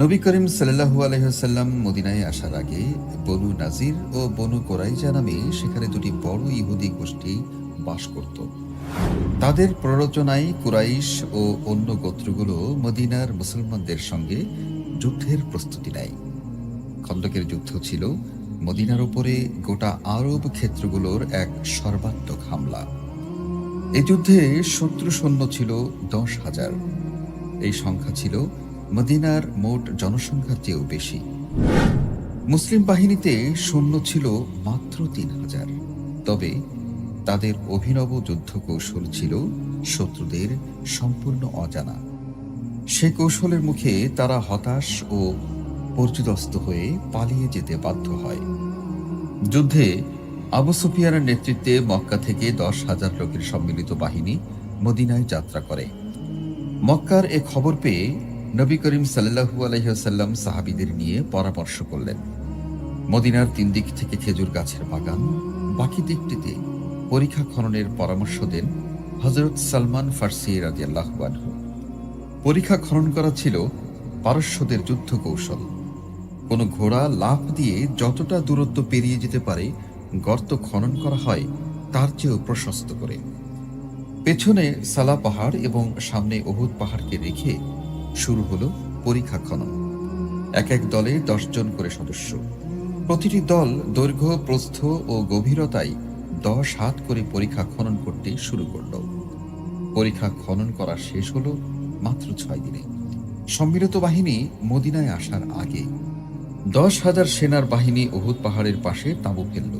নবী করিম সাল্লাহু আলহ্লাম মদিনায় আসার আগে বনু নাজির ও বনু কোরাইজা নামে সেখানে দুটি বড় ইহুদি গোষ্ঠী বাস করত। তাদের প্ররোচনায় কুরাইশ ও অন্য গোত্রগুলো মদিনার মুসলমানদের সঙ্গে যুদ্ধের প্রস্তুতি নেয়। খন্দকের যুদ্ধ ছিল মদিনার উপরে গোটা আরব ক্ষেত্রগুলোর এক সর্বাত্মক হামলা। এই যুদ্ধে শত্রু সৈন্য ছিল দশ হাজার। এই সংখ্যা ছিল মদিনার মোট জনসংখ্যার চেয়েও বেশি। মুসলিম বাহিনীতে সৈন্য ছিল মাত্র তিন হাজার। তবে তাদের অভিনব যুদ্ধ কৌশল ছিল শত্রুদের সম্পূর্ণ অজানা। সে কৌশলের মুখে তারা হতাশ ও পর্যুদস্ত হয়ে পালিয়ে যেতে বাধ্য হয়। যুদ্ধে আবু সুফিয়ানের নেতৃত্বে মক্কা থেকে দশ হাজার লোকের সম্মিলিত বাহিনী মদিনায় যাত্রা করে। মক্কার এ খবর পেয়ে নবী করিম সাল্লাহু আলহিহাল্লাম সাহাবিদের নিয়ে পরামর্শ করলেন। মদিনার তিন দিক থেকে খেজুর গাছের বাগান, বাকি দিকটিতে পরীক্ষা খননের পরামর্শ দেন হজরত সালমান ফার্সি রাজিয়াল্লাহু আনহু। পরীক্ষা খনন করা ছিল পারস্যদের যুদ্ধ কৌশল কোনো ঘোড়া লাফ দিয়ে যতটা দূরত্ব পেরিয়ে যেতে পারে, গর্ত খনন করা হয় তার চেয়েও প্রশস্ত করে। পেছনে সালা পাহাড় এবং সামনে অহুদ পাহাড়কে রেখে শুরু হলো পরীক্ষা খনন। এক এক দলে দশজন করে সদস্য। প্রতিটি দল দৈর্ঘ্য, প্রস্থ ও গভীরতায় দশ হাত করে পরীক্ষা খনন করতে শুরু করল। পরীক্ষা খনন করা শেষ হলো মাত্র ছয় দিনে। সম্মিলিত বাহিনী মদিনায় আসার আগে দশ হাজার সেনার বাহিনী অহুদ পাহাড়ের পাশে তাঁবু ফেলল।